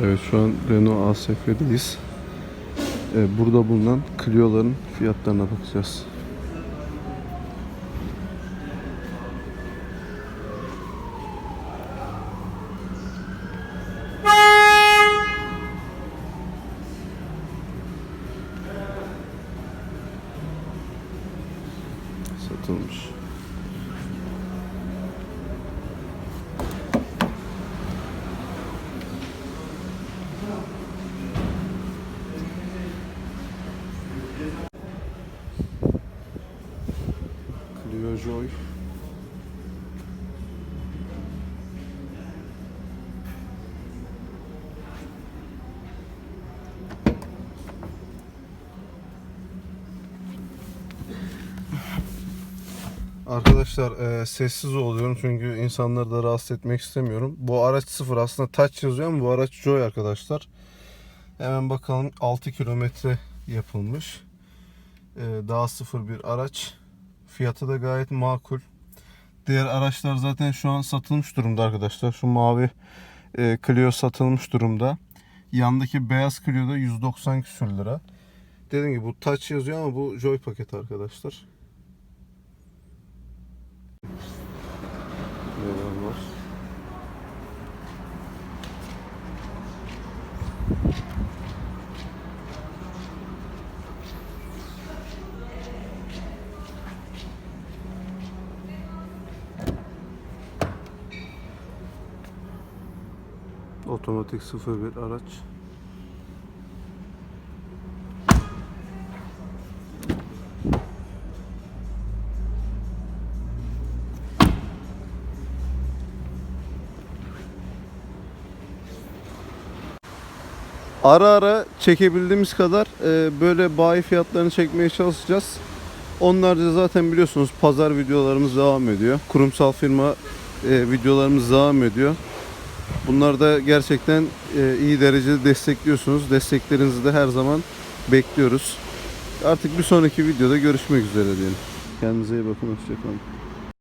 Evet şu an Renault ASF'deyiz. Ee, burada bulunan Clio'ların fiyatlarına bakacağız. Satılmış. Clio Joy. Arkadaşlar e, sessiz oluyorum çünkü insanları da rahatsız etmek istemiyorum. Bu araç sıfır aslında touch yazıyor ama bu araç Joy arkadaşlar. Hemen bakalım 6 kilometre yapılmış. E, daha sıfır bir araç. Fiyatı da gayet makul. Diğer araçlar zaten şu an satılmış durumda arkadaşlar. Şu mavi e, Clio satılmış durumda. Yandaki beyaz Clio da 190 küsür lira. Dediğim gibi bu touch yazıyor ama bu Joy paket arkadaşlar. Neler var? Otomatik 01 araç. Ara ara çekebildiğimiz kadar e, böyle bayi fiyatlarını çekmeye çalışacağız. Onlarca zaten biliyorsunuz pazar videolarımız devam ediyor. Kurumsal firma e, videolarımız devam ediyor. Bunlar da gerçekten e, iyi derecede destekliyorsunuz. Desteklerinizi de her zaman bekliyoruz. Artık bir sonraki videoda görüşmek üzere diyelim. Kendinize iyi bakın. Hoşçakalın.